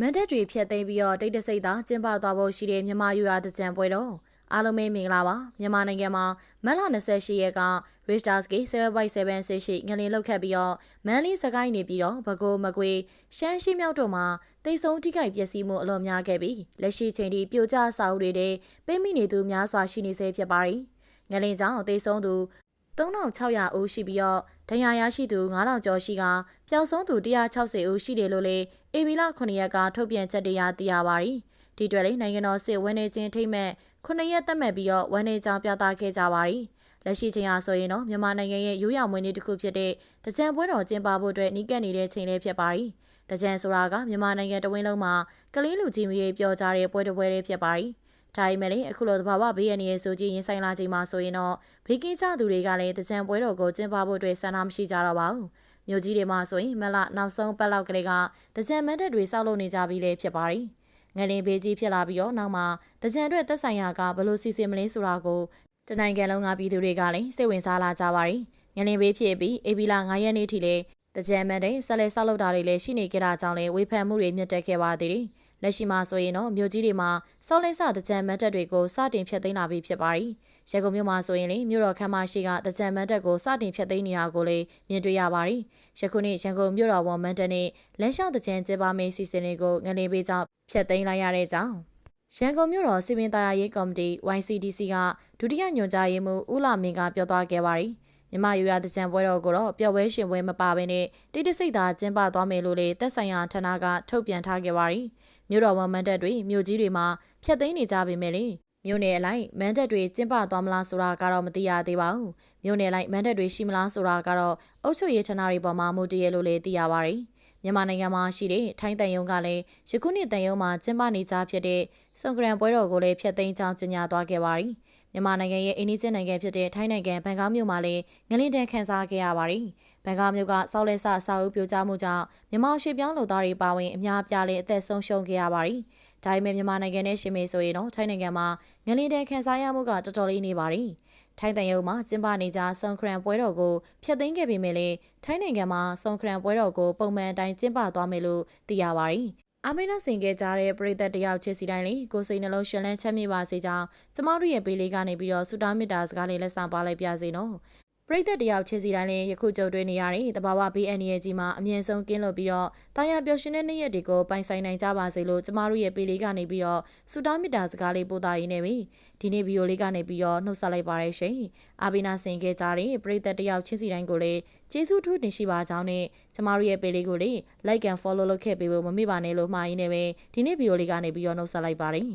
မန်တက်တွေဖျက်သိမ်းပြီးတော့တိတ်တဆိတ်သာကျင်းပသွားဖို့ရှိတဲ့မြန်မာယူရာတကြံပွဲတော့အားလုံးပဲမင်္ဂလာပါမြန်မာနိုင်ငံမှာမတ်လ28ရက်က Richter Scale 7.7ဆရှိငလင်လောက်ခတ်ပြီးတော့မန်လေးစကိုင်းနေပြီးတော့ဘကိုးမကွေရှမ်းရှိမြောက်တို့မှာတိတ်ဆုံးထိခိုက်ပျက်စီးမှုအလွန်များခဲ့ပြီးလက်ရှိချိန်ထိပြိုကျစာအုပ်တွေတဲ့ပိတ်မိနေသူများစွာရှိနေဆဲဖြစ်ပါတယ်ငလင်ကြောင့်တိတ်ဆုံးသူ 3600ဦးရှိပြီးတော့ဒဏ်ရာရရှိသူ9000ကျော်ရှိကပျောက်ဆုံးသူ160ဦးရှိတယ်လို့လည်းအေဗီလာ9ရက်ကထုတ်ပြန်ချက်တရားသိရပါတယ်။ဒီအတွက်လည်းနိုင်ငံတော်စစ်ဝန်နေချင်းထိမ့်မဲ့9ရက်သက်မဲ့ပြီးတော့ဝန်နေကြောင်ပြသခဲ့ကြပါတယ်။လက်ရှိချိန်ဟာဆိုရင်တော့မြန်မာနိုင်ငံရဲ့ရိုးရာမွေးနေ့တစ်ခုဖြစ်တဲ့တကြံပွဲတော်ကျင်းပဖို့အတွက်နှီးကပ်နေတဲ့ချိန်လေးဖြစ်ပါတယ်။တကြံဆိုတာကမြန်မာနိုင်ငံတဝင်းလုံးမှာကလေးလူကြီးမျိုးပြောကြတဲ့ပွဲတစ်ပွဲလေးဖြစ်ပါတယ်။ ဒါပေမဲ့လည်းအခုလိုသဘာဝဘေးရန်ရဲ့ဆိုကြည်ရင်ဆိုင်လာချိန်မှာဆိုရင်တော့ဘေးကင်းကြသူတွေကလည်းတကြံပွဲတော်ကိုကျင်းပဖို့အတွက်ဆန္ဒမရှိကြတော့ပါဘူး။မြို့ကြီးတွေမှာဆိုရင်မလနောက်ဆုံးပတ်လောက်ကလေးကတကြံမတ်တက်တွေစောက်လုပ်နေကြပြီးလည်းဖြစ်ပါတယ်။ငလင်ဘေးကြီးဖြစ်လာပြီးတော့နောက်မှာတကြံအတွက်သက်ဆိုင်ရာကဘလို့စီစဉ်မလဲဆိုတာကိုတနိုင်ငံလုံးကပြည်သူတွေကလည်းစိတ်ဝင်စားလာကြပါတယ်။ငလင်ဘေးဖြစ်ပြီးအေဗီလာ9ရက်နေ့ထိလည်းတကြံမတ်တဲ့ဆက်လက်ဆောက်လုပ်တာတွေလည်းရှိနေကြတာကြောင့်လည်းဝေဖန်မှုတွေမြင့်တက်ခဲ့ပါသေးတယ်။ လက်ရှိမှာဆိုရင်တော့မြို့ကြီးတွေမှာစောက်လက်စတကြံမတ်တက်တွေကိုစတင်ဖျက်သိမ်းလာပြီးဖြစ်ပါတယ်။ရန်ကုန်မြို့မှာဆိုရင်လေမြို့တော်ခမ်းမရှိကတကြံမတ်တက်ကိုစတင်ဖျက်သိမ်းနေတာကိုလည်းမြင်တွေ့ရပါတယ်။ယခုနေ့ရန်ကုန်မြို့တော်ဝန်မန်တက်နဲ့လမ်းလျှောက်တကြံကျင်းပမယ့်စီစဉ်တွေကိုငလင်ပေးကြောင့်ဖျက်သိမ်းလိုက်ရတဲ့ကြောင်းရန်ကုန်မြို့တော်စီမင်းသားရေးကော်မတီ YCDC ကဒုတိယညွှန်ကြားရေးမှူးဦးလာမင်းကပြောသွားခဲ့ပါတယ်။မြမယူရတကြံပွဲတော်ကိုတော့ပျော်ပွဲရှင်ပွဲမပါဘဲနဲ့တိတိစိတ်သာကျင်းပသွားမယ်လို့လေသက်ဆိုင်ရာဌာနကထုတ်ပြန်ထားခဲ့ပါတယ်။ မြို့တော်ဝန်မန်တက်တွေမြို့ကြီးတွေမှာဖျက်သိမ်းနေကြပေမဲ့လေမြို့နယ်အလိုက်မန်တက်တွေကျင်းပသွားမလားဆိုတာကတော့မသိရသေးပါဘူး။မြို့နယ်လိုက်မန်တက်တွေရှိမလားဆိုတာကတော့အုပ်ချုပ်ရေးဌာနတွေပေါ်မှာမူတည်ရလို့လေသိရပါတယ်။မြန်မာနိုင်ငံမှာရှိတဲ့ထိုင်းတန်ယုံကလည်းယခုနှစ်တန်ယုံမှာကျင်းပနေကြဖြစ်တဲ့စုံဂရန်ပွဲတော်ကိုလည်းဖျက်သိမ်းကြောင်းကြေညာသွားခဲ့ပါတယ်။ မြန်မာနိုင်ငံရဲ့အိန္ဒိယနိုင်ငံဖြစ်တဲ့ထိုင်းနိုင်ငံဘန်ကောက်မြို့မှာလည်းငလင်းတန်းခန်းစားခဲ့ရပါတယ်။ဘန်ကောက်မြို့ကစောက်လက်ဆအစာအုပ်ပြိုကျမှုကြောင့်မြန်မာရွှေပြောင်းလူသားတွေပါဝင်အများအပြားလည်းအသက်ဆုံးရှုံးခဲ့ရပါတယ်။ဒါပေမဲ့မြန်မာနိုင်ငံနဲ့ရှင်မေဆိုရင်တော့ထိုင်းနိုင်ငံမှာငလင်းတန်းခန်းစားရမှုကတော်တော်လေးနေပါတယ်။ထိုင်းတန်ယုံမှာကျင်းပနေကြဆုံခရန်ပွဲတော်ကိုဖျက်သိမ်းခဲ့ပေမဲ့လည်းထိုင်းနိုင်ငံမှာဆုံခရန်ပွဲတော်ကိုပုံမှန်အတိုင်းကျင်းပသွားမယ်လို့သိရပါတယ်။ အမေနာစင်ခဲ့ကြတဲ့ပရိသတ်တယောက်ချစ်စီတိုင်းလေးကိုစိတ်နှလုံးရှင်လန်းချမ်းမြေပါစေကြောင်းကျမတို့ရဲ့ပေးလေးကနေပြီးတော့ဆုတောင်းမေတ္တာစကားလေးလက်ဆောင်ပါလိုက်ပြစေနော် ပရိသတ်တယောက်ချစ်စီတိုင်းလေးယခုကြုံတွေ့နေရတဲ့တဘာဝ BNN ကြီးမှာအမြင့်ဆုံးကင်းလို့ပြီးတော့တာယာပျော်ရွှင်တဲ့နေ့ရက်တွေကိုပိုင်ဆိုင်နိုင်ကြပါစေလို့ကျမတို့ရဲ့ပေးလေးကနေပြီးတော့ဆုတောင်းမေတ္တာစကားလေးပို့တာရင်းနေပြီဒီနေ့ဗီဒီယိုလေးကနေပြီးတော့နှုတ်ဆက်လိုက်ပါရရှင်အာဘီနာဆင်ခဲ့ကြတဲ့ပရိသတ်တယောက်ချစ်စီတိုင်းကိုလည်းကျေးဇူးထူးတင်ရှိပါကြောင်းနဲ့ကျမတို့ရဲ့ပေးလေးကိုလည်း like and follow လုပ်ခဲ့ပေးဖို့မမေ့ပါနဲ့လို့မှာရင်းနေပဲဒီနေ့ဗီဒီယိုလေးကနေပြီးတော့နှုတ်ဆက်လိုက်ပါတယ်